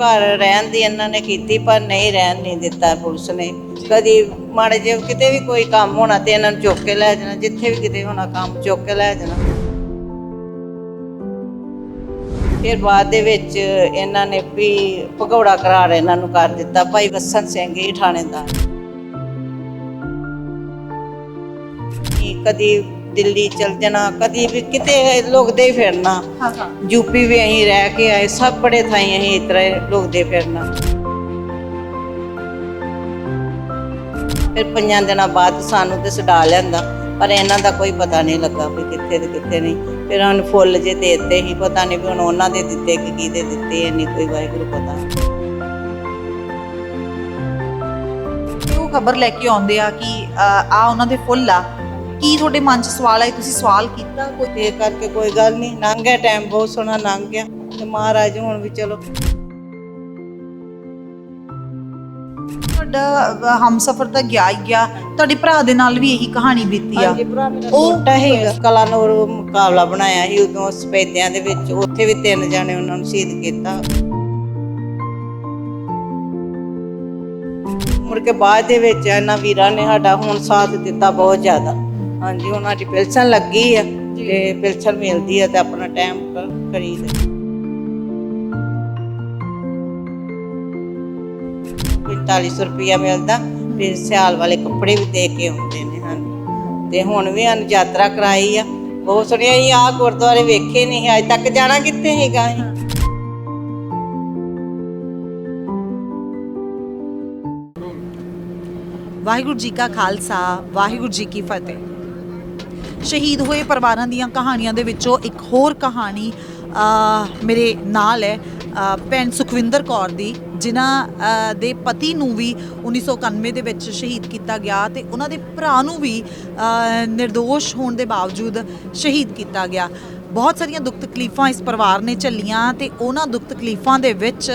ਘਰ ਰਹਿਣ ਦੀ ਇਹਨਾਂ ਨੇ ਕੀਤੀ, ਪਰ ਨਹੀਂ ਰਹਿਣ ਨਹੀਂ ਦਿੱਤਾ ਪੁਲਿਸ ਨੇ। ਕਦੀ ਮਾੜੇ ਜੇ ਕਿਤੇ ਵੀ ਕੋਈ ਕੰਮ ਹੋਣਾ ਤੇ ਇਹਨਾਂ ਨੂੰ ਚੁੱਕ ਕੇ ਲੈ ਜਾਣਾ, ਜਿੱਥੇ ਵੀ ਕਿਤੇ ਹੋਣਾ ਕੰਮ ਚੁੱਕ ਕੇ ਲੈ ਜਾਣਾ। ਫਿਰ ਬਾਅਦ ਦੇ ਵਿੱਚ ਇਹਨਾਂ ਨੇ ਵੀ ਭਗੌੜਾ ਕਰਾਰ ਇਹਨਾਂ ਨੂੰ ਕਰ ਦਿੱਤਾ, ਭਾਈ ਵਸਨ ਸਿੰਘ ਹੀ ਥਾਣੇਦਾਰ। ਕਦੀ ਦਿੱਲੀ ਚਲ ਜਾਣਾ ਕਦੀ ਵੀ ਕਿਤੇ ਲੁਕਦੇ ਹੀ ਫਿਰਨਾ। ਹਾਂ ਹਾਂ। ਯੂਪੀ ਵੀ ਅਸੀਂ ਰਹਿ ਕੇ ਆਏ ਸਭ ਬੜੇ ਥਾਈਂ ਅਸੀਂ ਇਸ ਤਰ੍ਹਾਂ ਲੁਕਦੇ ਫਿਰਨਾ। ਫਿਰ ਪੰਜਾਂ ਦਿਨਾਂ ਬਾਅਦ ਸਾਨੂੰ ਤੇ ਛਡਾ ਲਿਆਂਦਾ ਪਰ ਇਹਨਾਂ ਦਾ ਕੋਈ ਪਤਾ ਨਹੀਂ ਲੱਗਾ ਵੀ ਕਿੱਥੇ ਤੇ ਕਿੱਥੇ ਨਹੀਂ। ਫਿਰ ਉਹਨਾਂ ਫੁੱਲ ਜੇ ਦੇ ਦਿੱਤੇ ਹੀ ਪਤਾ ਨਹੀਂ ਵੀ ਹੁਣ ਉਹਨਾਂ ਦੇ ਦਿੱਤੇ ਕਿ ਕਿਹਦੇ ਦਿੱਤੇ ਇਹ ਨਹੀਂ ਕੋਈ ਵਾਹਿਗੁਰੂ ਪਤਾ। ਉਹ ਖਬਰ ਲੈ ਕੇ ਆਉਂਦੇ ਆ ਕਿ ਆ ਉਹਨਾਂ ਦੇ ਫੁੱਲ ਆ। ਕੀ ਤੁਹਾਡੇ ਮਨ 'ਚ ਸਵਾਲ ਆਇਆ ਤੁਸੀਂ ਸਵਾਲ ਕੀਤਾ ਕੋਈ? ਇਹ ਕਰਕੇ ਕੋਈ ਗੱਲ ਨਹੀਂ। ਲੰਘ ਗਿਆ ਟਾਈਮ ਬਹੁਤ ਸੋਹਣਾ ਲੰਘ ਗਿਆ। ਤੇ ਮਹਾਰਾਜ ਹੁਣ ਵੀ ਚਲੋ। ਤੁਹਾਡਾ ਹਮਸਫਰ ਤਾਂ ਗਿਆ ਹੀ ਗਿਆ। ਤੁਹਾਡੇ ਭਰਾ ਦੇ ਨਾਲ ਵੀ ਇਹੀ ਕਹਾਣੀ ਬੀਤੀ ਆ। ਹਾਂਜੀ ਭਰਾ ਮੇਰਾ ਉਹ- ਛੋਟਾ ਹੈਗਾ ਕਲਾਨੌਰ ਮੁਕਾਬਲਾ ਬਣਾਇਆ ਸੀ ਉਦੋਂ ਸਪੇਦਿਆਂ ਦੇ ਵਿੱਚ। ਉੱਥੇ ਵੀ ਤਿੰਨ ਜਾਣੇ ਉਹਨਾਂ ਨੂੰ ਸ਼ਹੀਦ ਕੀਤਾ। ਮੁੜ ਕੇ ਬਾਅਦ ਦੇ ਵਿੱਚ ਇਹਨਾਂ ਵੀਰਾਂ ਨੇ ਸਾਡਾ ਹੁਣ ਸਾਥ ਦਿੱਤਾ ਬਹੁਤ ਜ਼ਿਆਦਾ। ਹਾਂਜੀ ਉਹਨਾਂ ਦੀ ਪਿਲਸਨ ਲੱਗੀ ਆ ਤੇ ਪਿਲਸਨ ਮਿਲਦੀ ਆ ਤੇ ਆਪਣਾ ਟਾਈਮ ਕਰੀਦਾ 4500 ਰੁਪਇਆ ਮਿਲਦਾ ਫਿਰ ਸਿਆਲ ਵਾਲੇ ਕੱਪੜੇ ਵੀ ਦੇ ਕੇ ਆਉਂਦੇ ਨੇ ਹਨ ਤੇ ਹੁਣ ਵੀ ਹਨ ਯਾਤਰਾ ਕਰਾਈ ਆ। ਬਹੁਤ ਸੁਣਿਆ ਇਹ ਆ ਗੁਰਦੁਆਰੇ ਵੇਖੇ ਨਹੀਂ ਅੱਜ ਤੱਕ ਜਾਣਾ ਕਿੱਥੇ ਹੈਗਾ ਅਸੀਂ ਵਾਹਿਗੁਰੂ ਜੀ ਕਾ ਖਾਲਸਾ ਵਾਹਿਗੁਰੂ ਜੀ ਕੀ ਫਤਿਹ। ਸ਼ਹੀਦ ਹੋਏ ਪਰਿਵਾਰਾਂ ਦੀਆਂ ਕਹਾਣੀਆਂ ਦੇ ਵਿੱਚੋਂ ਇੱਕ ਹੋਰ ਕਹਾਣੀ ਮੇਰੇ ਨਾਲ ਹੈ ਭੈਣ ਸੁਖਵਿੰਦਰ ਕੌਰ ਦੀ ਜਿਨ੍ਹਾਂ ਦੇ ਪਤੀ ਨੂੰ ਵੀ 1991 ਦੇ ਵਿੱਚ ਸ਼ਹੀਦ ਕੀਤਾ ਗਿਆ ਤੇ ਉਹਨਾਂ ਦੇ ਭਰਾ ਨੂੰ ਵੀ ਅ, ਨਿਰਦੋਸ਼ ਹੋਣ ਦੇ ਬਾਵਜੂਦ ਸ਼ਹੀਦ ਕੀਤਾ ਗਿਆ। ਬਹੁਤ ਸਾਰੀਆਂ ਦੁੱਖ ਤਕਲੀਫਾਂ ਇਸ ਪਰਿਵਾਰ ਨੇ ਝੱਲੀਆਂ ਤੇ ਉਹਨਾਂ ਦੁੱਖ ਤਕਲੀਫਾਂ ਦੇ ਵਿੱਚ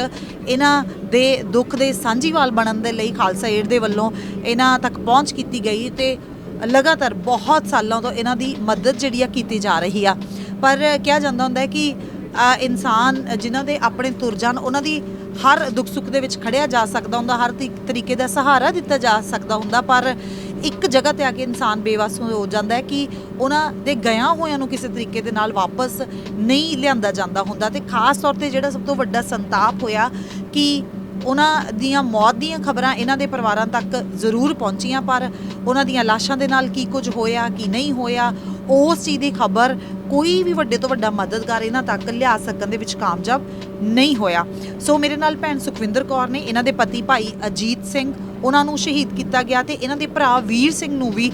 ਇਹਨਾਂ ਦੇ ਦੁੱਖ ਦੇ ਸਾਂਝੀਵਾਲ ਬਣਨ ਦੇ ਲਈ ਖਾਲਸਾ ਏਡ ਦੇ ਵੱਲੋਂ ਇਹਨਾਂ ਤੱਕ ਪਹੁੰਚ ਕੀਤੀ ਗਈ ਤੇ ਲਗਾਤਾਰ ਬਹੁਤ ਸਾਲਾਂ ਤੋਂ ਇਹਨਾਂ ਦੀ ਮਦਦ ਜਿਹੜੀ ਆ ਕੀਤੀ ਜਾ ਰਹੀ ਆ। ਪਰ ਕਿਹਾ ਜਾਂਦਾ ਹੁੰਦਾ ਹੈ ਕਿ ਇਨਸਾਨ ਜਿਨ੍ਹਾਂ ਦੇ ਆਪਣੇ ਤੁਰ ਜਾਣ, ਉਹਨਾਂ ਦੀ ਹਰ ਦੁੱਖ ਸੁੱਖ ਦੇ ਵਿੱਚ ਖੜਿਆ ਜਾ ਸਕਦਾ ਹੁੰਦਾ, ਹਰ ਤੀ- ਤਰੀਕੇ ਦਾ ਸਹਾਰਾ ਦਿੱਤਾ ਜਾ ਸਕਦਾ ਹੁੰਦਾ, ਪਰ ਇੱਕ ਜਗ੍ਹਾ ਤੇ ਆ ਕੇ ਇਨਸਾਨ ਬੇਵਸ ਹੋ ਜਾਂਦਾ ਹੈ ਕਿ ਉਹਨਾਂ ਦੇ ਗਿਆ ਹੋਇਆਂ ਨੂੰ ਕਿਸੇ ਤਰੀਕੇ ਦੇ ਨਾਲ ਵਾਪਸ ਨਹੀਂ ਲਿਆਂਦਾ ਜਾਂਦਾ ਹੁੰਦਾ। ਤੇ ਖਾਸ ਤੌਰ ਤੇ ਜਿਹੜਾ ਸਭ ਤੋਂ ਵੱਡਾ ਸੰਤਾਪ ਹੋਇਆ ਕਿ ਉਹਨਾਂ ਦੀਆਂ ਮੌਤ ਦੀਆਂ ਖਬਰਾਂ ਇਹਨਾਂ ਦੇ ਪਰਿਵਾਰਾਂ ਤੱਕ ਜ਼ਰੂਰ ਪਹੁੰਚੀਆਂ, ਪਰ ਉਹਨਾਂ ਦੀਆਂ ਲਾਸ਼ਾਂ ਦੇ ਨਾਲ ਕੀ ਕੁਝ ਹੋਇਆ, ਕੀ ਨਹੀਂ ਹੋਇਆ, ਉਸ ਚੀਜ਼ ਦੀ ਖਬਰ ਕੋਈ ਵੀ ਵੱਡੇ ਤੋਂ ਵੱਡਾ ਮਦਦਗਾਰ ਇਹਨਾਂ ਤੱਕ ਲਿਆ ਸਕਣ ਦੇ ਵਿੱਚ ਕਾਮਯਾਬ ਨਹੀਂ ਹੋਇਆ। ਸੋ ਮੇਰੇ ਨਾਲ ਭੈਣ ਸੁਖਵਿੰਦਰ ਕੌਰ ਨੇ, ਇਹਨਾਂ ਦੇ ਪਤੀ ਭਾਈ ਅਜੀਤ ਸਿੰਘ, ਉਹਨਾਂ ਨੂੰ ਸ਼ਹੀਦ ਕੀਤਾ ਗਿਆ ਤੇ ਇਹਨਾਂ ਦੇ ਭਰਾ ਵੀਰ ਸਿੰਘ ਨੂੰ ਵੀ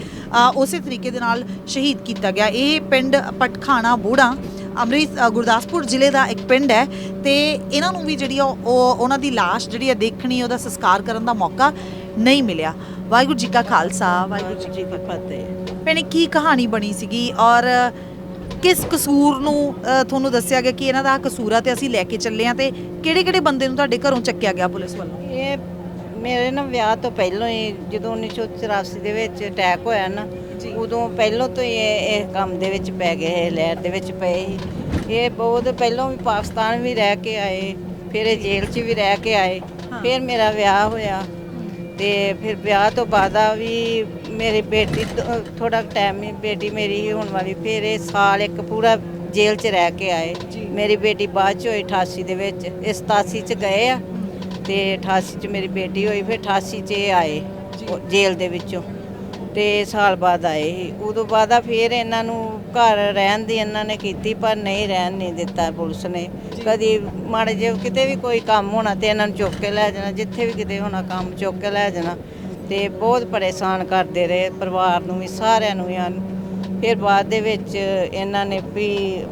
ਉਸੇ ਤਰੀਕੇ ਦੇ ਨਾਲ ਸ਼ਹੀਦ ਕੀਤਾ ਗਿਆ। ਇਹ ਪਿੰਡ ਪਟਖਾਣਾ ਬੂੜਾ ਅੰਮ੍ਰਿਤ ਗੁਰਦਾਸਪੁਰ ਜ਼ਿਲ੍ਹੇ ਦਾ ਇੱਕ ਪਿੰਡ ਹੈ ਤੇ ਇਹਨਾਂ ਨੂੰ ਵੀ ਜਿਹੜੀ ਆ ਉਹ ਉਹਨਾਂ ਦੀ ਲਾਸ਼ ਜਿਹੜੀ ਆ ਦੇਖਣੀ, ਉਹਦਾ ਸੰਸਕਾਰ ਕਰਨ ਦਾ ਮੌਕਾ ਨਹੀਂ ਮਿਲਿਆ। ਵਾਹਿਗੁਰੂ ਜੀ ਕਾ ਖਾਲਸਾ, ਵਾਹਿਗੁਰੂ ਜੀ ਕੀ ਫਤਿਹ। ਭੈਣੇ, ਕੀ ਕਹਾਣੀ ਬਣੀ ਸੀਗੀ ਔਰ ਕਿਸ ਕਸੂਰ ਨੂੰ ਤੁਹਾਨੂੰ ਦੱਸਿਆ ਗਿਆ ਕਿ ਇਹਨਾਂ ਦਾ ਕਸੂਰ ਆ ਤੇ ਅਸੀਂ ਲੈ ਕੇ ਚੱਲੇ ਆ ਤੇ ਕਿਹੜੇ ਕਿਹੜੇ ਬੰਦੇ ਨੂੰ ਤੁਹਾਡੇ ਘਰੋਂ ਚੱਕਿਆ ਗਿਆ ਪੁਲਿਸ ਵੱਲੋਂ? ਇਹ ਮੇਰੇ ਨਾ ਵਿਆਹ ਤੋਂ ਪਹਿਲਾਂ ਹੀ ਜਦੋਂ 1984 ਦੇ ਵਿੱਚ ਅਟੈਕ ਹੋਇਆ ਨਾ ਉਦੋਂ ਪਹਿਲਾਂ ਤੋਂ ਹੀ ਇਹ ਇਹ ਕੰਮ ਦੇ ਵਿੱਚ ਪੈ ਗਏ ਇਹ ਲਹਿਰ ਦੇ ਵਿੱਚ ਪਏ ਸੀ। ਇਹ ਬਹੁਤ ਪਹਿਲਾਂ ਵੀ ਪਾਕਿਸਤਾਨ ਵੀ ਰਹਿ ਕੇ ਆਏ ਫਿਰ ਇਹ ਜੇਲ੍ਹ 'ਚ ਵੀ ਰਹਿ ਕੇ ਆਏ। ਫਿਰ ਮੇਰਾ ਵਿਆਹ ਹੋਇਆ। ਤੇ ਫਿਰ ਵਿਆਹ ਤੋਂ ਬਾਅਦ ਆ ਵੀ ਮੇਰੀ ਬੇਟੀ ਥੋੜਾ ਟਾਈਮ ਹੀ ਬੇਟੀ ਮੇਰੀ ਹੀ ਹੋਣ ਵਾਲੀ ਫਿਰ ਇਹ ਸਾਲ ਇੱਕ ਪੂਰਾ ਜੇਲ੍ਹ 'ਚ ਰਹਿ ਕੇ ਆਏ। ਮੇਰੀ ਬੇਟੀ ਬਾਅਦ 'ਚ ਹੋਈ 88 ਦੇ ਵਿੱਚ ਇਹ 87 'ਚ ਗਏ ਆ। ਤੇ 88 ਚ ਮੇਰੀ ਬੇਟੀ ਹੋਈ ਫਿਰ 88 ਚ ਇਹ ਆਏ ਉਹ ਜੇਲ੍ਹ ਦੇ ਵਿੱਚੋਂ। ਤੇ ਸਾਲ ਬਾਅਦ ਆਏ ਉਦੋਂ ਬਾਅਦ ਆ ਫਿਰ ਇਹਨਾਂ ਨੂੰ ਘਰ ਰਹਿਣ ਦੀ ਇਹਨਾਂ ਨੇ ਕੀਤੀ ਪਰ ਨਹੀਂ ਰਹਿਣ ਨਹੀਂ ਦਿੱਤਾ ਪੁਲਿਸ ਨੇ। ਕਦੀ ਮਾੜੇ ਜੇ ਕਿਤੇ ਵੀ ਕੋਈ ਕੰਮ ਹੋਣਾ ਤੇ ਇਹਨਾਂ ਨੂੰ ਚੁੱਕ ਕੇ ਲੈ ਜਾਣਾ ਜਿੱਥੇ ਵੀ ਕਿਤੇ ਹੋਣਾ ਕੰਮ ਚੁੱਕ ਕੇ ਲੈ ਜਾਣਾ। ਤੇ ਬਹੁਤ ਪਰੇਸ਼ਾਨ ਕਰਦੇ ਰਹੇ ਪਰਿਵਾਰ ਨੂੰ ਵੀ ਸਾਰਿਆਂ ਨੂੰ ਹਨ। ਫਿਰ ਬਾਅਦ ਦੇ ਵਿੱਚ ਇਹਨਾਂ ਨੇ ਵੀ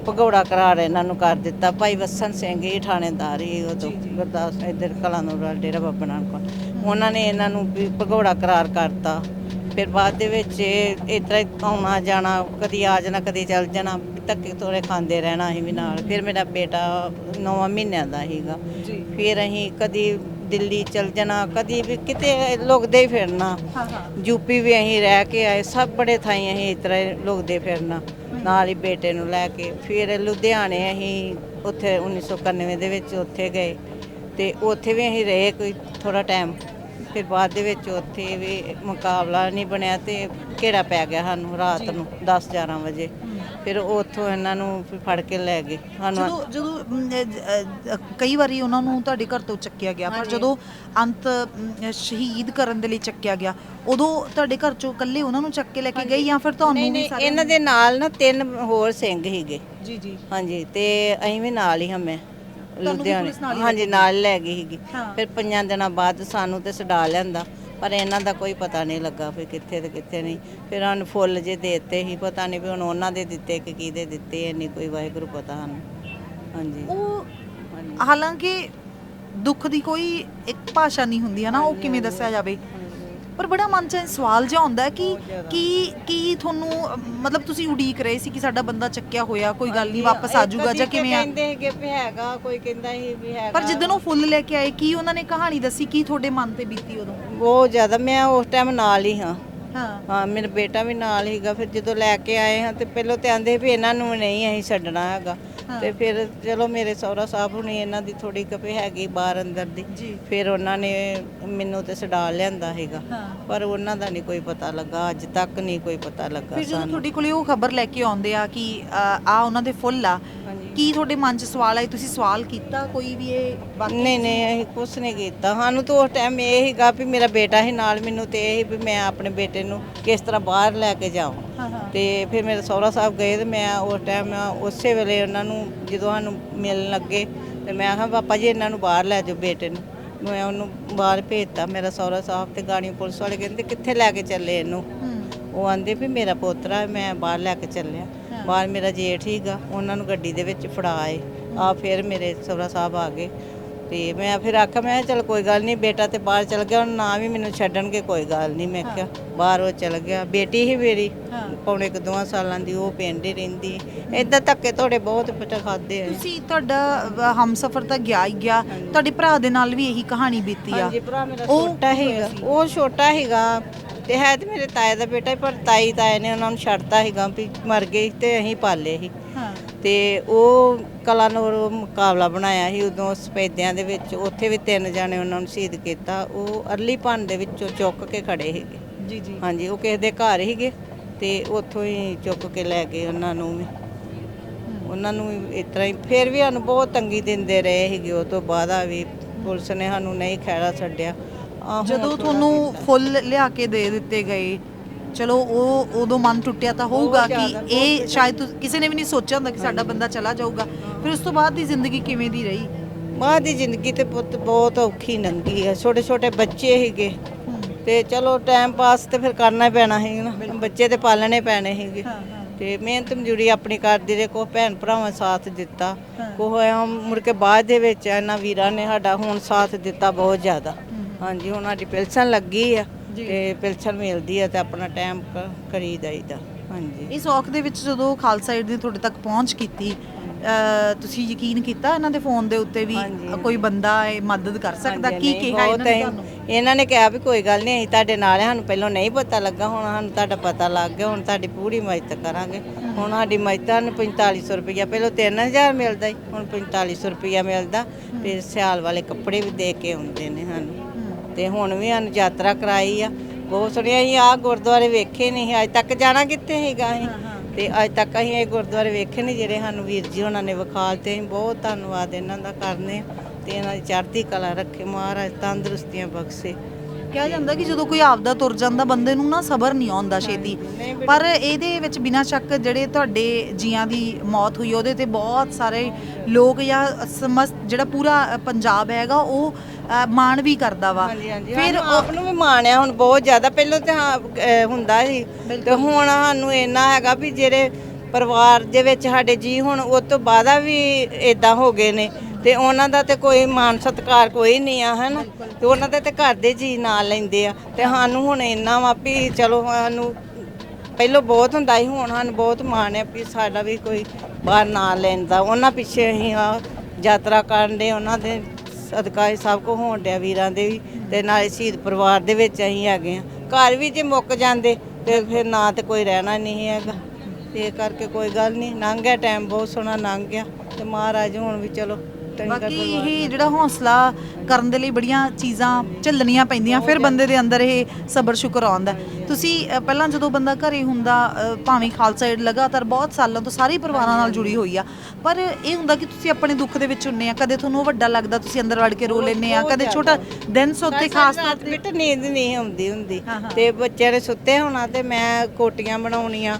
ਭਗੌੜਾ ਕਰਾਰ ਇਹਨਾਂ ਨੂੰ ਕਰ ਦਿੱਤਾ। ਭਾਈ ਵਸਨ ਸਿੰਘ ਹੀ ਥਾਣੇਦਾਰ ਹੀ ਉਦੋਂ ਗੁਰਦਾਸ ਇੱਧਰ ਕਲਾਨੌਰ ਡੇਰਾ ਬਾਬਾ ਨਾਨਕ ਉਹਨਾਂ ਨੇ ਇਹਨਾਂ ਨੂੰ ਵੀ ਭਗੌੜਾ ਕਰਾਰ ਕਰਤਾ। ਫਿਰ ਬਾਅਦ ਦੇ ਵਿੱਚ ਇਹ ਇਸ ਤਰ੍ਹਾਂ ਹੀ ਆਉਣਾ ਜਾਣਾ ਕਦੀ ਆ ਜਾਣਾ ਕਦੀ ਚੱਲ ਜਾਣਾ ਧੱਕੇ ਤੋਰੇ ਖਾਂਦੇ ਰਹਿਣਾ ਅਸੀਂ ਵੀ ਨਾਲ। ਫਿਰ ਮੇਰਾ ਬੇਟਾ 9 ਮਹੀਨਿਆਂ ਦਾ ਸੀਗਾ। ਫਿਰ ਅਸੀਂ ਕਦੀ ਦਿੱਲੀ ਚਲ ਜਾਣਾ ਕਦੀ ਵੀ ਕਿਤੇ ਲੁਕਦੇ ਹੀ ਫਿਰਨਾ। ਹਾਂ ਹਾਂ। ਯੂਪੀ ਵੀ ਅਸੀਂ ਰਹਿ ਕੇ ਆਏ ਸਭ ਬੜੇ ਥਾਈਂ ਅਸੀਂ ਇਸ ਤਰ੍ਹਾਂ ਹੀ ਲੁਕਦੇ ਫਿਰਨਾ ਨਾਲ ਹੀ ਬੇਟੇ ਨੂੰ ਲੈ ਕੇ। ਫਿਰ ਲੁਧਿਆਣੇ ਅਸੀਂ ਉੱਥੇ 1991 ਦੇ ਵਿੱਚ ਉੱਥੇ ਗਏ ਤੇ ਉੱਥੇ ਵੀ ਅਸੀਂ ਰਹੇ ਕੋਈ ਥੋੜਾ ਟਾਈਮ ਫਿਰ ਬਾਅਦ ਦੇ ਵਿੱਚ ਉੱਥੇ ਵੀ ਮੁਕਾਬਲਾ ਨਹੀਂ ਬਣਿਆ ਤੇ ਘੇਰਾ ਪੈ ਗਿਆ ਸਾਨੂੰ ਰਾਤ ਨੂੰ 10 11 ਵਜੇ। ਫਿਰ ਉੱਥੋਂ ਇਹਨਾਂ ਨੂੰ ਫਿਰ ਫੜ ਕੇ ਲੈ ਗਏ। ਸਾਨੂੰ ਜਦੋਂ ਜਦੋਂ ਅਮ, ਅ, ਅ, ਅ, ਕਈ ਵਾਰੀ ਉਹਨਾਂ ਨੂੰ ਤੁਹਾਡੇ ਘਰ ਤੋਂ ਚੱਕਿਆ ਗਿਆ ਪਰ ਜਦੋਂ ਅੰਤ ਅਮ, ਸ਼ਹੀਦ ਕਰਨ ਦੇ ਲਈ ਚੱਕਿਆ ਗਿਆ ਉਦੋਂ ਤੁਹਾਡੇ ਘਰ ਚੋਂ ਇਕੱਲੇ ਉਹਨਾਂ ਨੂੰ ਚੱਕ ਕੇ ਲੈ ਕੇ ਗਏ ਜਾਂ ਫਿਰ ਤੁਹਾਨੂੰ ਨਹੀਂ ਵੀ ਨਹੀਂ ਇਹਨਾਂ ਦੇ ਨਾਲ ਨਾ ਤਿੰਨ ਹੋਰ ਸਿੰਘ ਹੀਗੇ ਨੂੰ? ਜੀ ਜੀ। ਹਾਂਜੀ ਤੇ ਅਸੀਂ ਵੀ ਨਾਲ ਹੀ ਹਮੇ ਲੁਧਿਆਣੇ। ਹਾਂਜੀ ਨਾਲ ਲੈ ਗਈ ਸੀਗੀ। ਫਿਰ ਪੰਜਾਂ ਦਿਨਾਂ ਬਾਅਦ ਸਾਨੂੰ ਤੇ ਛਡਾ ਲਿਆਂਦਾ ਪਰ ਇਹਨਾਂ ਦਾ ਕੋਈ ਪਤਾ ਨਹੀਂ ਲੱਗਾ ਫਿਰ ਕਿੱਥੇ ਤੇ ਕਿੱਥੇ ਨਹੀਂ। ਫਿਰ ਸਾਨੂੰ ਫੁੱਲ ਜੇ ਦੇਤੇ ਹੀ ਪਤਾ ਨਹੀਂ ਵੀ ਹੁਣ ਉਹਨਾਂ ਦੇ ਦਿੱਤੇ ਕਿ ਕਿਹਦੇ ਦਿੱਤੇ ਇੰਨੀ ਕੋਈ ਵਾਹਿਗੁਰੂ ਪਤਾ ਸਾਨੂੰ। ਹਾਂਜੀ। ਉਹ ਹਾਲਾਂਕਿ ਦੁੱਖ ਦੀ ਕੋਈ ਇੱਕ ਭਾਸ਼ਾ ਨਹੀਂ ਹੁੰਦੀ ਹੈ ਨਾ ਉਹ ਕਿਵੇਂ ਦੱਸਿਆ ਜਾਵੇ? ਪਰ ਬੜਾ ਮਨ 'ਚ ਸਵਾਲ ਜਿਹਾ ਹੁੰਦਾ ਹੈ ਕਿ ਕੀ ਕੀ ਤੁਹਾਨੂੰ ਮਤਲਬ ਤੁਸੀਂ ਉਡੀਕ ਰਹੇ ਸੀ ਕਿ ਸਾਡਾ ਬੰਦਾ ਚੱਕਿਆ ਹੋਇਆ ਕੋਈ ਗੱਲ ਨਹੀਂ ਵਾਪਸ ਆ ਜਾਊਗਾ ਜਾਂ ਕਿਵੇਂ ਆ? ਕਹਿੰਦੇ ਹੈਗੇ ਵੀ ਹੈਗਾ ਕੋਈ ਕਹਿੰਦਾ ਸੀ ਵੀ ਹੈਗਾ। ਪਰ ਜਿੱਦਣ ਉਹ ਫੁੱਲ ਲੈ ਕੇ ਆਏ ਕੀ ਉਹਨਾਂ ਨੇ ਕਹਾਣੀ ਦੱਸੀ ਕੀ ਤੁਹਾਡੇ ਮਨ ਤੇ ਬੀਤੀ ਉਦੋਂ? ਬਹੁਤ ਜ਼ਿਆਦਾ ਮੈਂ ਉਸ ਟਾਈਮ ਨਾਲ ਹੀ ਹਾਂ। ਹਾਂ। ਹਾਂ ਮੇਰਾ ਬੇਟਾ ਵੀ ਨਾਲ ਹੀਗਾ ਫਿਰ ਜਦੋਂ ਲੈ ਕੇ ਆਏ ਹਾਂ ਤੇ ਪਹਿਲਾਂ ਤੇ ਆਂਦੇ ਵੀ ਇਹਨਾਂ ਨੂੰ ਨਹੀਂ ਅਸੀਂ ਛੱਡਣਾ ਹੈਗਾ। ਤੇ ਫਿਰ ਚਲੋ ਮੇਰੇ ਸਹੁਰਾ ਸਾਹਿਬ ਹੁਣੀ ਇਹਨਾਂ ਦੀ ਥੋੜੀ ਕਪੇ ਹੈਗੀ ਬਾਹਰ ਅੰਦਰ ਦੀ। ਫਿਰ ਉਹਨਾਂ ਨੇ ਮੈਨੂੰ ਤੇ ਛਡਾ ਲਿਆਂਦਾ ਹੈਗਾ। ਪਰ ਉਹਨਾਂ ਦਾ ਨਹੀਂ ਕੋਈ ਪਤਾ ਲੱਗਾ ਅੱਜ ਤੱਕ ਨਹੀਂ ਕੋਈ ਪਤਾ ਲੱਗਾ ਫਿਰ ਜਦੋਂ ਸਾਨੂੰ। ਤੁਹਾਡੇ ਕੋਲੇ ਉਹ ਖਬਰ ਲੈ ਕੇ ਆਉਂਦੇ ਆ ਕਿ ਆ ਉਹਨਾਂ ਦੇ ਫੁੱਲ ਆ ਕੀ ਤੁਹਾਡੇ ਮਨ 'ਚ ਸਵਾਲ ਆਏ? ਤੁਸੀਂ ਸਵਾਲ ਕੀਤਾ ਕੋਈ ਵੀ ਇਹ ਨਹੀਂ ਨਹੀਂ ਅਸੀਂ ਕੁਛ ਨਹੀਂ ਕੀਤਾ। ਸਾਨੂੰ ਤਾਂ ਉਸ ਟਾਈਮ ਇਹ ਹੀਗਾ ਵੀ ਮੇਰਾ ਬੇਟਾ ਹੀ ਨਾਲ ਮੈਨੂੰ ਤੇ ਇਹ ਵੀ ਮੈਂ ਆਪਣੇ ਬੇਟੇ ਨੂੰ ਕਿਸ ਤਰ੍ਹਾਂ ਬਾਹਰ ਲੈ ਕੇ ਜਾਵਾਂ। ਤੇ ਫਿਰ ਮੇਰੇ ਸਹੁਰਾ ਸਾਹਿਬ ਗਏ ਤੇ ਮੈਂ ਉਸ ਟਾਈਮ ਉਸੇ ਵੇਲੇ ਉਹਨਾਂ ਨੂੰ ਜਦੋਂ ਸਾਨੂੰ ਮਿਲਣ ਲੱਗੇ ਤੇ ਮੈਂ ਕਿਹਾ ਪਾਪਾ ਜੀ ਇਹਨਾਂ ਨੂੰ ਬਾਹਰ ਲੈ ਜਾਓ ਬੇਟੇ ਨੂੰ। ਮੈਂ ਉਹਨੂੰ ਬਾਹਰ ਭੇਜਤਾ ਮੇਰਾ ਸਹੁਰਾ ਸਾਹਿਬ ਤੇ ਗਾੜੀ ਪੁਲਿਸ ਵਾਲੇ ਕਹਿੰਦੇ ਕਿੱਥੇ ਲੈ ਕੇ ਚੱਲੇ ਇਹਨੂੰ? ਉਹ ਆਂਦੇ ਵੀ ਮੇਰਾ ਪੋਤਰਾ ਮੈਂ ਬਾਹਰ ਲੈ ਕੇ ਚੱਲਿਆ। ਬਾਹਰ ਮੇਰਾ ਜੇਠ ਹੀਗਾ ਉਹਨਾਂ ਨੂੰ ਗੱਡੀ ਦੇ ਵਿੱਚ ਫੜਾਏ ਆ ਫਿਰ ਮੇਰੇ ਸਹੁਰਾ ਸਾਹਿਬ ਆ ਗਏ। ਤੇ ਮੈਂ ਫਿਰ ਆਖਿਆ ਮੈਂ ਚਲ ਕੋਈ ਗੱਲ ਨਹੀਂ ਬੇਟਾ ਤੇ ਬਾਹਰ ਚਲ ਗਿਆ ਹੁਣ ਨਾ ਵੀ ਮੈਨੂੰ ਛੱਡਣਗੇ ਕੋਈ ਗੱਲ ਨਹੀਂ ਮੈਂ ਕਿਹਾ ਬਾਹਰ ਉਹ ਚਲ ਗਿਆ। ਬੇਟੀ ਹੀ ਮੇਰੀ। ਪੌਣੇ ਕੁ ਦੋਵਾਂ ਸਾਲਾਂ ਦੀ ਉਹ ਪਿੰਡ ਹੀ ਰਹਿੰਦੀ। ਇਦਾਂ ਧੱਕੇ ਤੁਹਾਡੇ ਬਹੁਤ ਪਟਾ ਖਾਦੇ ਆ। ਤੁਸੀਂ ਤੁਹਾਡਾ ਹਮਸਫਰ ਤਾਂ ਗਿਆ ਹੀ ਗਿਆ। ਤੁਹਾਡੇ ਭਰਾ ਦੇ ਨਾਲ ਵੀ ਇਹੀ ਕਹਾਣੀ ਬੀਤੀ ਆ। ਹਾਂਜੀ ਭਰਾ ਮੇਰਾ ਉਹ ਛੋਟਾ ਹੈਗਾ? ਉਹ ਛੋਟਾ ਹੈਗਾ ਤੇ ਹੈ ਤੇ ਮੇਰੇ ਤਾਏ ਦਾ ਬੇਟਾ ਪਰ ਤਾਈ ਤਾਏ ਨੇ ਉਹਨਾਂ ਨੂੰ ਛੱਡਤਾ ਹੈਗਾ ਵੀ ਮਰ ਗਏ ਤੇ ਅਸੀਂ ਪਾਲੇ ਸੀ। ਤੇ ਉਹ ਕਲਾਨੌਰ ਮੁਕਾਬਲਾ ਬਣਾਇਆ ਸੀ ਉਦੋਂ ਸਪੈਦਿਆਂ ਦੇ ਵਿੱਚ ਉੱਥੇ ਵੀ ਤਿੰਨ ਜਾਣੇ ਉਹਨਾਂ ਨੂੰ ਸ਼ਹੀਦ ਕੀਤਾ। ਉਹ ਅਰਲੀ ਭੰਨ ਦੇ ਵਿੱਚੋਂ ਚੁੱਕ ਕੇ ਖੜੇ ਸੀਗੇ। ਜੀ ਜੀ। ਹਾਂਜੀ ਉਹ ਕਿਸੇ ਦੇ ਘਰ ਸੀਗੇ ਤੇ ਉੱਥੋਂ ਹੀ ਚੁੱਕ ਕੇ ਲੈ ਗਏ ਉਹਨਾਂ ਨੂੰ ਵੀ। ਉਹਨਾਂ ਨੂੰ ਇਸ ਤਰ੍ਹਾਂ ਹੀ ਫਿਰ ਵੀ ਸਾਨੂੰ ਬਹੁਤ ਤੰਗੀ ਦਿੰਦੇ ਰਹੇ ਸੀਗੇ। ਉਹ ਤੋਂ ਬਾਅਦ ਆ ਵੀ ਪੁਲਿਸ ਨੇ ਸਾਨੂੰ ਨਹੀਂ ਖੈੜਾ ਛੱਡਿਆ। ਆਹ ਹੁਣ ਜਦੋਂ ਥੋੜ੍ਹਾ ਤੁਹਾਨੂੰ ਫੁੱਲ ਲਿਆ ਕੇ ਦੇ ਦਿੱਤੇ ਗਏ ਚਲੋ ਉਹ ਉਦੋਂ ਮਨ ਟੁੱਟਿਆ ਤਾਂ ਹੋਊਗਾ ਕਿ ਇਹ ਸ਼ਾਇਦ ਕਿਸੇ ਨੇ ਵੀ ਨਹੀਂ ਸੋਚਿਆ ਹੁੰਦਾ ਕਿ ਸਾਡਾ ਬੰਦਾ ਚਲਾ ਜਾਊਗਾ। ਫਿਰ ਉਸ ਤੋਂ ਬਾਅਦ ਦੀ ਜ਼ਿੰਦਗੀ ਕਿਵੇਂ ਦੀ ਰਹੀ? ਮਾਂ ਦੀ ਜ਼ਿੰਦਗੀ ਤੇ ਪੁੱਤ ਬਹੁਤ ਔਖੀ ਲੰਘੀ ਹੈ ਛੋਟੇ ਛੋਟੇ ਬੱਚੇ ਸੀਗੇ। ਤੇ ਚਲੋ ਟਾਈਮ ਪਾਸ ਤੇ ਫਿਰ ਕਰਨਾ ਹੀ ਪੈਣਾ ਸੀ ਨਾ। ਬੱਚੇ ਤੇ ਪਾਲਣੇ ਪੈਣੇ ਸੀਗੇ। ਹਾਂ ਹਾਂ। ਤੇ ਮਿਹਨਤ ਮਜ਼ਦੂਰੀ ਆਪਣੀ ਕਰਦੀ ਰਹੇ। ਕੋ ਭੈਣ ਭਰਾਵਾਂ ਸਾਥ ਦਿੱਤਾ। ਹਾਂ। ਕੋ ਹੋਇਆ ਮੁੜ ਕੇ ਬਾਅਦ ਦੇ ਵਿੱਚ ਇਹਨਾਂ ਵੀਰਾਂ ਨੇ ਸਾਡਾ ਹੁਣ ਸਾਥ ਦਿੱਤਾ ਬਹੁਤ ਜ਼ਿਆਦਾ। ਹਾਂਜੀ ਹੁਣ ਸਾਡੀ ਪਿਲਸਨ ਲੱਗੀ ਆ। ਤੇ ਪਿਲਸਨ ਮਿਲਦੀ ਆ ਤੇ ਆਪਣਾ ਟਾਈਮ ਕਰੀ ਦਈਦਾ ਹਾਂਜੀ। ਇਸ ਔਖ ਦੇ ਵਿੱਚ ਜਦੋਂ ਖਾਲਸਾ ਏਡ ਨੇ ਤੁਹਾਡੇ ਤੱਕ ਪਹੁੰਚ ਕੀਤੀ ਤੁਸੀਂ ਯਕੀਨ ਕੀਤਾ ਇਹਨਾਂ ਦੇ ਫੋਨ ਦੇ ਉੱਤੇ ਵੀ। ਕੋਈ ਬੰਦਾ ਮਦਦ ਕਰ ਸਕਦਾ? ਕੀ ਕਿਹਾ ਇਹਨਾਂ ਨੇ ਤੁਹਾਨੂੰ? ਇਹਨਾਂ ਨੇ ਕਿਹਾ ਵੀ ਕੋਈ ਗੱਲ ਨਹੀਂ ਅਸੀਂ ਤੁਹਾਡੇ ਨਾਲ ਸਾਨੂੰ ਪਹਿਲਾਂ ਨਹੀਂ ਪਤਾ ਲੱਗਾ ਹੁਣ ਸਾਨੂੰ ਤੁਹਾਡਾ ਪਤਾ ਲੱਗ ਗਿਆ ਹੁਣ ਤੁਹਾਡੀ ਪੂਰੀ ਮਦਦ ਕਰਾਂਗੇ। ਹੁਣ ਸਾਡੀ ਮਦਦ ਨੂੰ 4500 ਰੁਪਇਆ ਪਹਿਲਾਂ 3000 ਮਿਲਦਾ ਹੁਣ 4500 ਰੁਪਇਆ ਮਿਲਦਾ। ਤੇ ਸਿਆਲ ਵਾਲੇ ਕੱਪੜੇ ਵੀ ਦੇ ਕੇ ਆਉਂਦੇ ਨੇ ਸਾਨੂੰ। ਤੇ ਹੁਣ ਵੀ ਸਾਨੂੰ ਯਾਤਰਾ ਕਰਾਈ ਆ। ਬਹੁਤ ਸੋਹਣੀਆਂ ਅਸੀਂ ਆ ਗੁਰਦੁਆਰੇ ਵੇਖੇ ਨਹੀਂ ਸੀ, ਅੱਜ ਤੱਕ ਜਾਣਾ ਕਿੱਥੇ ਹੈਗਾ ਅਸੀਂ? ਤੇ ਅੱਜ ਤੱਕ ਅਸੀਂ ਇਹ ਗੁਰਦੁਆਰੇ ਵੇਖੇ ਨਹੀਂ ਜਿਹੜੇ ਸਾਨੂੰ ਵੀਰ ਜੀ ਉਹਨਾਂ ਨੇ ਵਿਖਾਲ ਤੇ ਅਸੀਂ ਬਹੁਤ ਧੰਨਵਾਦ ਇਹਨਾਂ ਦਾ ਕਰਨੇ ਆ ਤੇ ਇਹਨਾਂ ਦੀ ਚੜ੍ਹਦੀ ਕਲਾ ਰੱਖੇ ਮਹਾਰਾਜ ਤੰਦਰੁਸਤੀਆਂ ਬਖਸ਼ੇ। ਕਿਹਾ ਜਾਂਦਾ ਕਿ ਜਦੋਂ ਕੋਈ ਆਪਦਾ ਤੁਰ ਜਾਂਦਾ ਬੰਦੇ ਨੂੰ ਨਾ ਸਬਰ ਨਹੀਂ ਆਉਂਦਾ ਛੇਤੀ। ਪਰ ਇਹਦੇ ਵਿੱਚ ਬਿਨਾਂ ਸ਼ੱਕ ਜਿਹੜੇ ਤੁਹਾਡੇ ਜੀਆਂ ਦੀ ਮੌਤ ਹੋਈ ਉਹਦੇ ਤੇ ਬਹੁਤ ਸਾਰੇ ਲੋਕ ਜਾਂ ਸਮਸ ਜਿਹੜਾ ਪੂਰਾ ਪੰਜਾਬ ਹੈਗਾ ਉਹ ਮਾਣ ਵੀ ਕਰਦਾ ਵਾ। ਫਿਰ ਆਪ ਨੂੰ ਵੀ ਮਾਣਿਆ ਹੁਣ ਬਹੁਤ ਜ਼ਿਆਦਾ। ਪਹਿਲਾਂ ਤੇ ਹੁੰਦਾ ਸੀ। ਤੇ ਹੁਣ ਸਾਨੂੰ ਇੰਨਾ ਹੈਗਾ ਵੀ ਜਿਹੜੇ ਪਰਿਵਾਰ ਦੇ ਵਿੱਚ ਸਾਡੇ ਜੀ ਹੁਣ ਉਹ ਤੋਂ ਬਾਅਦਾ ਵੀ ਇਦਾਂ ਹੋ ਗਏ ਨੇ। ਤੇ ਉਹਨਾਂ ਦਾ ਤੇ ਕੋਈ ਮਾਨ ਸਤਿਕਾਰ ਕੋਈ ਨਹੀਂ ਆ ਹਨਾ? ਤੇ ਉਹਨਾਂ ਦੇ ਤੇ ਘਰ ਦੇ ਜੀ ਨਾਲ ਲੈਂਦੇ ਆ। ਤੇ ਸਾਨੂੰ ਹੁਣ ਇੰਨਾ ਵਾ ਵੀ ਚਲੋ ਸਾਨੂੰ ਪਹਿਲਾਂ ਬਹੁਤ ਹੁੰਦਾ ਸੀ ਹੁਣ ਸਾਨੂੰ ਬਹੁਤ ਮਾਣ ਹੈ ਵੀ ਸਾਡਾ ਵੀ ਕੋਈ ਬਾਹਰ ਨਾਂ ਲੈਂਦਾ ਉਹਨਾਂ ਪਿੱਛੇ ਅਸੀਂ ਆ ਯਾਤਰਾ ਕਰਨ ਦੇ ਉਹਨਾਂ ਦੇ ਸਦਕਾ ਇਹ ਸਭ ਕੁਝ ਹੋਣ ਡਿਆ ਵੀਰਾਂ ਦੇ ਵੀ ਤੇ ਨਾਲੇ ਸ਼ਹੀਦ ਪਰਿਵਾਰ ਦੇ ਵਿੱਚ ਅਸੀਂ ਹੈਗੇ ਆ ਘਰ ਵੀ ਜੇ ਮੁੱਕ ਜਾਂਦੇ ਤੇ ਫਿਰ ਨਾ ਤੇ ਕੋਈ ਰਹਿਣਾ ਨਹੀਂ ਹੈਗਾ। ਤੇ ਇਹ ਕਰਕੇ ਕੋਈ ਗੱਲ ਨਹੀਂ। ਲੰਘ ਗਿਆ ਟਾਈਮ ਬਹੁਤ ਸੋਹਣਾ ਲੰਘ ਗਿਆ। ਤੇ ਮਹਾਰਾਜ ਹੁਣ ਵੀ ਚਲੋ ਬਾਕੀ ਇਹ ਜਿਹੜਾ ਹੌਸਲਾ ਕਰਨ ਦੇ ਲਈ ਬੜੀਆਂ ਚੀਜ਼ਾਂ ਝੱਲਣੀਆਂ ਪੈਂਦੀਆਂ ਫਿਰ ਬੰਦੇ ਦੇ ਅੰਦਰ ਇਹ ਸਬਰ ਸ਼ੁਕਰ ਆਉਂਦਾ। ਤੁਸੀਂ ਅ, ਪਹਿਲਾਂ ਜਦੋਂ ਬੰਦਾ ਘਰੇ ਹੁੰਦਾ ਅ, ਭਾਵੇਂ ਖਾਲਸਾ ਏਡ ਲਗਾਤਾਰ ਬਹੁਤ ਸਾਲਾਂ ਤੋਂ ਸਾਰੇ ਪਰਿਵਾਰਾਂ ਨਾਲ ਜੁੜੀ ਹੋਈ ਆ ਪਰ ਇਹ ਹੁੰਦਾ ਕਿ ਤੁਸੀਂ ਆਪਣੇ ਦੁੱਖ ਦੇ ਵਿੱਚ ਹੁੰਨੇ ਆ ਕਦੇ ਤੁਹਾਨੂੰ ਉਹ ਵੱਡਾ ਲੱਗਦਾ ਤੁਸੀਂ ਅੰਦਰ ਵੜ ਕੇ ਰੋ ਲੈਂਦੇ ਆ ਕਦੇ ਛੋਟਾ ਦਿਨ ਸੁੱਤੇ ਖਾਸ ਤੌਰ ਤੇ ਬਿਟ ਨੀਂਦ ਨਹੀਂ ਆਉਂਦੀ ਹੁੰਦੀ। ਹਾਂ, ਹਾਂ। ਤੇ ਬੱਚਿਆਂ ਨੇ ਸੁੱਤੇ ਹੋਣਾ ਤੇ ਮੈਂ ਕੋਟੀਆਂ ਬਣਾਉਣੀਆਂ।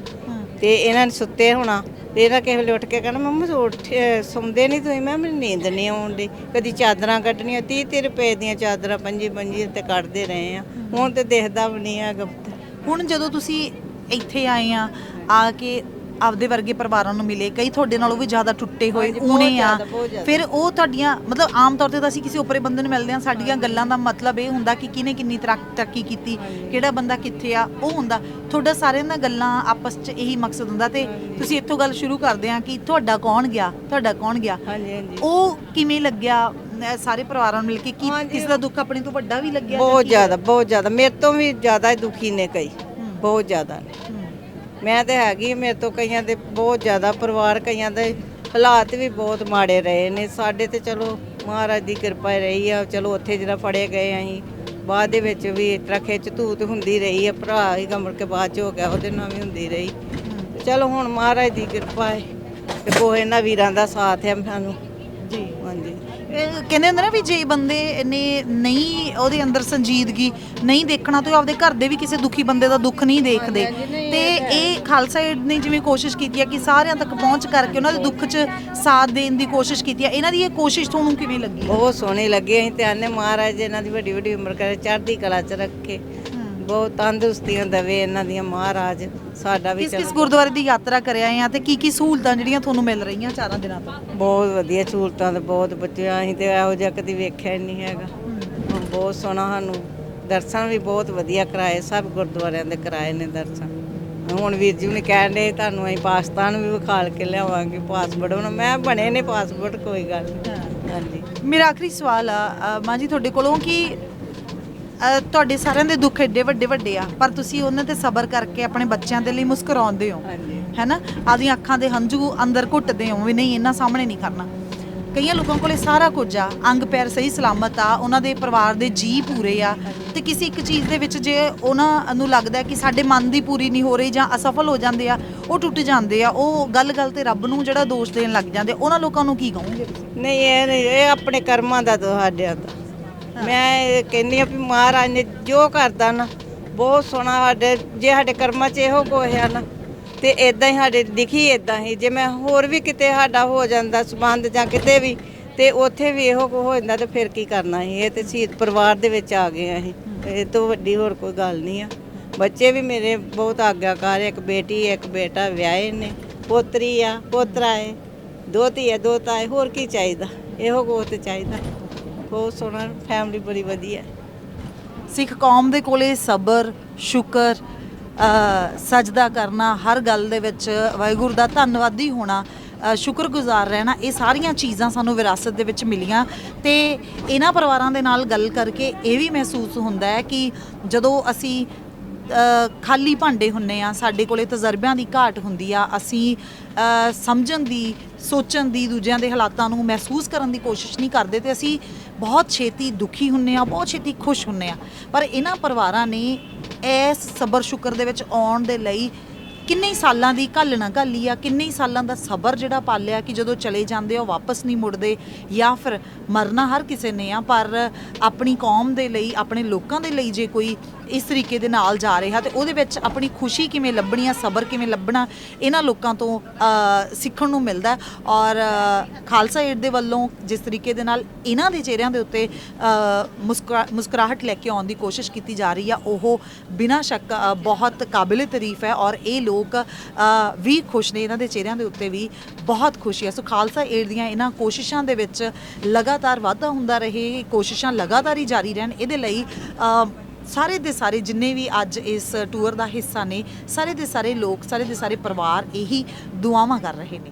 ਤੇ ਇਹਨਾਂ ਨੇ ਸੁੱਤੇ ਹੋਣਾ। ਤੇ ਇਹਨਾਂ ਕਿਸੇ ਵੇਲੇ ਉੱਠ ਕੇ ਕਹਿਣਾ ਮੰਮਾ ਤੂੰ ਉੱਠ, ਅਹ ਸੌਂਦੇ ਨਹੀਂ ਤੁਸੀਂ ਮੈਂ ਮੈਨੂੰ ਨੀਂਦ ਨਹੀਂ ਆਉਣ ਦੀ ਕਦੀ ਚਾਦਰਾਂ ਕੱਢਣੀਆਂ 30 30 ਰੁਪਏ ਦੀਆਂ ਚਾਦਰਾਂ ਪੰਜੀ ਪੰਜੀ ਤੇ ਕੱਢਦੇ ਰਹੇ ਆ। ਹੁਣ ਤੇ ਦੇਖਦਾ ਵੀ ਨਹੀਂ ਹੈਗਾ। ਗੁਪਤ ਹੁਣ ਜਦੋਂ ਤੁਸੀਂ ਇੱਥੇ ਆਏ ਆ ਆ ਕੇ ਆਪਦੇ ਵਰਗੇ ਪਰਿਵਾਰਾਂ ਨੂੰ ਮਿਲੇ ਕਈ ਤੁਹਾਡੇ ਨਾਲੋਂ ਵੀ ਜ਼ਿਆਦਾ ਟੁੱਟੇ ਹੋਏ ਹਾਂਜੀ, ਬਹੁਤ ਊਣੇ ਆ ਜ਼ਿਆਦਾ, ਬਹੁਤ ਜ਼ਿਆਦਾ। ਫਿਰ ਉਹ ਤੁਹਾਡੀਆਂ ਮਤਲਬ ਆਮ ਤੌਰ ਤੇ ਤਾਂ ਅਸੀਂ ਕਿਸੇ ਉੱਪਰੇ ਬੰਦੇ ਨੂੰ ਮਿਲਦੇ ਆ ਸਾਡੀਆਂ ਗੱਲਾਂ ਦਾ ਮਤਲਬ ਇਹ ਹੁੰਦਾ ਕਿ ਕਿਹਨੇ ਕਿੰਨੀ ਤਰੱਕ- ਤਰੱਕੀ ਕੀਤੀ ਕਿਹੜਾ ਬੰਦਾ ਕਿੱਥੇ ਆ ਉਹ ਹੁੰਦਾ ਤੁਹਾਡਾ ਸਾਰਿਆਂ ਦਾ ਗੱਲਾਂ ਆਪਸ 'ਚ ਇਹੀ ਮਕਸਦ ਹੁੰਦਾ ਤੇ ਤੁਸੀਂ ਇੱਥੋਂ ਗੱਲ ਸ਼ੁਰੂ ਕਰਦੇ ਆ ਕਿ ਤੁਹਾਡਾ ਕੌਣ ਗਿਆ ਤੁਹਾਡਾ ਕੌਣ ਗਿਆ ਹਾਂਜੀ ਹਾਂਜੀ ਉਹ ਕਿਵੇਂ ਲੱਗਿਆ ਸਾਰੇ ਪਰਿਵਾਰਾਂ ਨੂੰ ਮਿਲ ਕੇ ਕੀ ਹਾਂਜੀ। ਕਿਸੇ ਦਾ ਦੁੱਖ ਆਪਣੇ ਤੋਂ ਵੱਡਾ ਵੀ ਲੱਗਿਆ ਜਾਂ ਬਹੁਤ ਕੀ? ਜ਼ਿਆਦਾ ਬਹੁਤ ਜ਼ਿਆਦਾ ਮੇਰੇ ਤੋਂ ਵੀ ਜ਼ਿਆਦਾ ਦੁਖੀ ਨੇ ਕਈ ਹੂੰ। ਬਹੁਤ ਜ਼ਿਆਦਾ ਨੇ ਹੂੰ। ਮੈਂ ਤੇ ਹੈਗੀ ਮੇਰੇ ਤੋਂ ਕਈਆਂ ਦੇ ਬਹੁਤ ਜ਼ਿਆਦਾ ਪਰਿਵਾਰ, ਕਈਆਂ ਦੇ ਹਾਲਾਤ ਵੀ ਬਹੁਤ ਮਾੜੇ ਰਹੇ ਨੇ। ਸਾਡੇ ਤੇ ਚਲੋ ਮਹਾਰਾਜ ਦੀ ਕਿਰਪਾ ਰਹੀ ਆ, ਚਲੋ ਉੱਥੇ ਜਿਹੜਾ ਫੜੇ ਗਏ ਅਸੀਂ, ਬਾਅਦ ਦੇ ਵਿੱਚ ਵੀ ਇਸ ਤਰ੍ਹਾਂ ਖਿੱਚ ਧੂਤ ਹੁੰਦੀ ਰਹੀ ਆ, ਭਰਾ ਹੀ ਗਮੜ ਕੇ ਬਾਅਦ ਚ ਹੋ ਗਿਆ, ਉਹਦੇ ਨਾਲ ਵੀ ਹੁੰਦੀ ਰਹੀ। ਚਲੋ ਹੁਣ ਮਹਾਰਾਜ ਦੀ ਕਿਰਪਾ ਹੈ ਤੇ ਕੋਹ ਇਹਨਾਂ ਵੀਰਾਂ ਦਾ ਸਾਥ ਹੈ ਸਾਨੂੰ। ਜੀ। ਹਾਂਜੀ। ਇਹ ਕਹਿੰਦੇ ਹੁੰਦੇ ਨਾ ਵੀ ਜੇ ਬੰਦੇ ਨੇ ਨਹੀਂ ਉਹਦੇ ਅੰਦਰ ਸੰਜੀਦਗੀ ਨਹੀਂ ਦੇਖਣਾ ਤੇ ਉਹ ਆਪਦੇ ਘਰ ਦੇ ਵੀ ਕਿਸੇ ਦੁਖੀ ਬੰਦੇ ਦਾ ਦੁੱਖ ਨਹੀਂ ਦੇਖਦੇ। ਤੇ। ਇਹ ਖਾਲਸਾ ਏਡ ਨੇ ਜਿਵੇਂ ਕੋਸ਼ਿਸ਼ ਕੀਤੀ ਹੈ ਕਿ ਸਾਰਿਆਂ ਤੱਕ ਪਹੁੰਚ ਕਰਕੇ ਉਹਨਾਂ ਦੇ ਦੁੱਖ 'ਚ ਸਾਥ ਦੇਣ ਦੀ ਕੋਸ਼ਿਸ਼ ਕੀਤੀ ਹੈ ਇਹਨਾਂ ਦੀ ਇਹ ਕੋਸ਼ਿਸ਼ ਤੁਹਾਨੂੰ ਕਿਵੇਂ ਲੱਗੀ? ਬਹੁਤ ਸੋਹਣੇ ਲੱਗੇ। ਅਸੀਂ ਤੇ ਆਨੇ ਮਹਾਰਾਜ ਇਹਨਾਂ ਦੀ ਵੱਡੀ ਵੱਡੀ ਉਮਰ ਕਰੇ ਚੜ੍ਹਦੀ ਕਲਾ ਚ ਰੱਖੇ। ਬਹੁਤ ਤੰਦਰੁਸਤੀਆਂ ਦੇਵੇ ਇਹਨਾਂ ਦੀਆਂ ਮਹਾਰਾਜ ਸਾਡਾ ਵੀ ਕਿਸ ਕਿਸ ਚਲੋ। ਗੁਰਦੁਆਰੇ ਦੀ ਯਾਤਰਾ ਕਰ ਆਏ ਆ ਤੇ ਕੀ ਕੀ ਸਹੂਲਤਾਂ ਜਿਹੜੀਆਂ ਤੁਹਾਨੂੰ ਮਿਲ ਰਹੀਆਂ ਚਾਰਾਂ ਦਿਨਾਂ ਤੋਂ? ਬਹੁਤ ਵਧੀਆ ਸਹੂਲਤਾਂ ਤੇ ਬਹੁਤ ਬੱਚਿਆਂ ਅਸੀਂ ਤੇ ਇਹੋ ਜਿਹਾ ਕਦੀ ਵੇਖਿਆ ਹੀ ਨਹੀਂ ਹੈਗਾ। ਹੁਣ ਬਹੁਤ ਸੋਹਣਾ ਸਾਨੂੰ ਦਰਸ਼ਨ ਵੀ ਬਹੁਤ ਵਧੀਆ ਕਰਾਏ ਸਭ ਗੁਰਦੁਆਰਿਆਂ ਦੇ ਕਰਾਏ ਨੇ ਦਰਸ਼ਨ। ਹੁਣ ਵੀਰ ਜੀ ਨੇ ਕਹਿਣ ਦੇ ਤੁਹਾਨੂੰ ਅਸੀਂ ਪਾਕਿਸਤਾਨ ਵੀ ਵਿਖਾਲ ਕੇ ਲਿਆਵਾਂਗੇ ਪਾਸਪੋਰਟ। ਹੁਣ ਮੈਂ ਬਣੇ ਨੇ ਪਾਸਪੋਰਟ ਕੋਈ ਗੱਲ ਨਹੀਂ ਹਾਂਜੀ। ਮੇਰਾ ਆਖਰੀ ਸਵਾਲ ਆ ਅ, ਮਾਂ ਜੀ ਤੁਹਾਡੇ ਕੋਲੋਂ ਕਿ ਅ, ਤੁਹਾਡੇ ਸਾਰਿਆਂ ਦੇ ਦੁੱਖ ਏਡੇ ਵੱਡੇ ਵੱਡੇ ਆ ਪਰ ਤੁਸੀਂ ਉਹਨਾਂ ਤੇ ਸਬਰ ਕਰਕੇ ਆਪਣੇ ਬੱਚਿਆਂ ਦੇ ਲਈ ਮੁਸਕਰਾਉਂਦੇ ਹੋ ਹਾਂਜੀ। ਹੈਨਾ? ਆਦੀਆਂ ਅੱਖਾਂ ਦੇ ਹੰਝੂ ਅੰਦਰ ਘੁੱਟਦੇ ਹੋ ਵੀ ਨਹੀਂ ਇਹਨਾਂ ਸਾਹਮਣੇ ਨਹੀਂ ਕਰਨਾ। ਕਈਆਂ ਲੋਕਾਂ ਕੋਲੇ ਸਾਰਾ ਕੁਝ ਆ ਅੰਗ ਪੈਰ ਸਹੀ ਸਲਾਮਤ ਆ ਉਹਨਾਂ ਦੇ ਪਰਿਵਾਰ ਦੇ ਜੀ ਪੂਰੇ ਆ ਤੇ ਕਿਸੇ ਇੱਕ ਚੀਜ਼ ਦੇ ਵਿੱਚ ਜੇ ਉਹਨਾਂ ਨੂੰ ਲੱਗਦਾ ਕਿ ਸਾਡੇ ਮਨ ਦੀ ਪੂਰੀ ਨਹੀਂ ਹੋ ਰਹੀ ਜਾਂ ਅਸਫਲ ਹੋ ਜਾਂਦੇ ਆ ਉਹ ਟੁੱਟ ਜਾਂਦੇ ਆ ਉਹ ਗੱਲ-ਗੱਲ ਤੇ ਰੱਬ ਨੂੰ ਜਿਹੜਾ ਦੋਸ਼ ਦੇਣ ਲੱਗ ਜਾਂਦੇ ਉਹਨਾਂ ਲੋਕਾਂ ਨੂੰ ਕੀ ਕਹੋਗੇ ਤੁਸੀਂ? ਨਹੀਂ ਇਹ ਨਹੀਂ ਇਹ ਆਪਣੇ ਕਰਮਾਂ ਦਾ ਤੁਹਾਡਿਆਂ ਦਾ ਮੈਂ ਇਹ ਕਹਿੰਦੀ ਆ ਵੀ ਮਹਾਰਾਜ ਨੇ ਜੋ ਕਰਦਾ ਨਾ ਬਹੁਤ ਸੋਹਣਾ ਸਾਡੇ ਜੇ ਸਾਡੇ ਕਰਮਾਂ 'ਚ ਇਹੋ ਕੁਛ ਆ ਨਾ ਤੇ ਇਦਾਂ ਹੀ ਸਾਡੇ ਲਿਖੀ ਇਦਾਂ ਹੀ ਜੇ ਮੈਂ ਹੋਰ ਵੀ ਕਿਤੇ ਸਾਡਾ ਹੋ ਜਾਂਦਾ ਸੰਬੰਧ ਜਾਂ ਕਿਤੇ ਵੀ ਤੇ ਉੱਥੇ ਵੀ ਇਹੋ ਕੁ ਹੋ ਜਾਂਦਾ ਤੇ ਫਿਰ ਕੀ ਕਰਨਾ ਸੀ ਇਹ ਤੇ ਸ਼ਹੀਦ ਪਰਿਵਾਰ ਦੇ ਵਿੱਚ ਆ ਗਏ ਆ ਅਸੀਂ ਇਹ ਤੋਂ ਵੱਡੀ ਹੋਰ ਕੋਈ ਗੱਲ ਨਹੀਂ ਆ। ਬੱਚੇ ਵੀ ਮੇਰੇ ਬਹੁਤ ਆਗਿਆਕਾਰ ਆ, ਇੱਕ ਬੇਟੀ ਹੈ ਇੱਕ ਬੇਟਾ ਵਿਆਹੇ ਨੇ ਪੋਤਰੀ ਆ ਪੋਤਰਾ ਹੈ ਧੀ ਹੈ ਦੋਤਾ ਹੈ ਹੋਰ ਕੀ ਚਾਹੀਦਾ? ਇਹੋ ਕੁਛ ਤੇ ਚਾਹੀਦਾ। ਬਹੁਤ ਸੋਹਣਾ ਫੈਮਿਲੀ ਬੜੀ ਵਧੀਆ। ਸਿੱਖ ਕੌਮ ਦੇ ਕੋਲੇ ਸਬਰ ਸ਼ੁਕਰ ਅ, ਸਜਦਾ ਕਰਨਾ ਹਰ ਗੱਲ ਦੇ ਵਿੱਚ ਵਾਹਿਗੁਰੂ ਦਾ ਧੰਨਵਾਦੀ ਹੋਣਾ ਸ਼ੁਕਰਗੁਜ਼ਾਰ ਰਹਿਣਾ ਇਹ ਸਾਰੀਆਂ ਚੀਜ਼ਾਂ ਸਾਨੂੰ ਵਿਰਾਸਤ ਦੇ ਵਿੱਚ ਮਿਲੀਆਂ। ਤੇ ਇਹਨਾਂ ਪਰਿਵਾਰਾਂ ਦੇ ਨਾਲ ਗੱਲ ਕਰਕੇ ਇਹ ਵੀ ਮਹਿਸੂਸ ਹੁੰਦਾ ਹੈ ਕਿ ਜਦੋਂ ਅਸੀਂ ਖਾਲੀ ਭਾਂਡੇ ਹੁੰਨੇ ਆ ਸਾਡੇ ਕੋਲੇ ਤਜਰਬਿਆਂ ਦੀ ਘਾਟ ਹੁੰਦੀ ਆ ਅਸੀਂ ਸਮਝਣ ਦੀ ਸੋਚਣ ਦੀ, ਦੂਜਿਆਂ ਦੇ ਹਾਲਾਤਾਂ ਨੂੰ ਮਹਿਸੂਸ ਕਰਨ ਦੀ ਕੋਸ਼ਿਸ਼ ਨਹੀਂ ਕਰਦੇ ਤੇ ਅਸੀਂ ਬਹੁਤ ਛੇਤੀ ਦੁਖੀ ਹੁੰਨੇ ਆ ਬਹੁਤ ਛੇਤੀ ਖੁਸ਼ ਹੁੰਨੇ ਆ ਪਰ ਇਹਨਾਂ ਪਰਿਵਾਰਾਂ ਨੇ ਇਸ ਸਬਰ ਸ਼ੁਕਰ ਦੇ ਵਿੱਚ ਆਉਣ ਦੇ ਲਈ ਕਿੰਨੇ ਹੀ ਸਾਲਾਂ ਦੀ ਘੱਲਣਾ ਘੱਲੀ ਆ, ਕਿੰਨੇ ਹੀ ਸਾਲਾਂ ਦਾ ਸਬਰ ਜਿਹੜਾ ਪਾਲਿਆ ਕਿ ਜਦੋਂ ਚਲੇ ਜਾਂਦੇ ਆ ਉਹ ਵਾਪਸ ਨਹੀਂ ਮੁੜਦੇ ਜਾਂ ਫਿਰ ਮਰਨਾ ਹਰ ਕਿਸੇ ਨੇ ਆ, ਪਰ ਆਪਣੀ ਕੌਮ ਦੇ ਲਈ, ਆਪਣੇ ਲੋਕਾਂ ਦੇ ਲਈ ਜੇ ਕੋਈ ਇਸ ਤਰੀਕੇ ਦੇ ਨਾਲ ਜਾ ਰਿਹਾ ਤੇ ਉਹਦੇ ਵਿੱਚ ਆਪਣੀ ਖੁਸ਼ੀ ਕਿਵੇਂ ਲੱਭਣੀ ਆ, ਸਬਰ ਕਿਵੇਂ ਲੱਭਣਾ, ਇਹਨਾਂ ਲੋਕਾਂ ਤੋਂ ਸਿੱਖਣ ਨੂੰ ਮਿਲਦਾ ਔਰ ਖਾਲਸਾ ਏਡ ਦੇ ਵੱਲੋਂ ਜਿਸ ਤਰੀਕੇ ਦੇ ਨਾਲ ਇਹਨਾਂ ਦੇ ਚਿਹਰਿਆਂ ਦੇ ਉੱਤੇ ਮੁਸਕਰਾ- ਮੁਸਕਰਾਹਟ ਲੈ ਕੇ ਆਉਣ ਦੀ ਕੋਸ਼ਿਸ਼ ਕੀਤੀ ਜਾ ਰਹੀ ਆ, ਉਹ ਬਿਨਾਂ ਸ਼ੱਕ ਬਹੁਤ ਕਾਬਿਲ ਤਾਰੀਫ ਹੈ ਔਰ ਇਹ ਲੋਕ ਵੀ ਖੁਸ਼ ਨੇ, ਇਹਨਾਂ ਦੇ ਚਿਹਰਿਆਂ ਦੇ ਉੱਤੇ ਵੀ ਬਹੁਤ ਖੁਸ਼ੀ ਹੈ। ਸੋ ਖਾਲਸਾ ਏਡ ਦੀਆਂ ਇਹਨਾਂ ਕੋਸ਼ਿਸ਼ਾਂ ਦੇ ਵਿੱਚ ਲਗਾਤਾਰ ਵਾਧਾ ਹੁੰਦਾ ਰਹੇ ਕੋਸ਼ਿਸ਼ਾਂ ਲਗਾਤਾਰ ਹੀ ਜਾਰੀ ਰਹਿਣ, ਇਹਦੇ ਲਈ ਸਾਰੇ ਦੇ ਸਾਰੇ ਜਿੰਨੇ ਵੀ ਅੱਜ ਇਸ ਟੂਰ ਦਾ ਹਿੱਸਾ ਨੇ, ਸਾਰੇ ਦੇ ਸਾਰੇ ਲੋਕ, ਸਾਰੇ ਦੇ ਸਾਰੇ ਪਰਿਵਾਰ ਇਹੀ ਦੁਆਵਾਂ ਕਰ ਰਹੇ ਨੇ।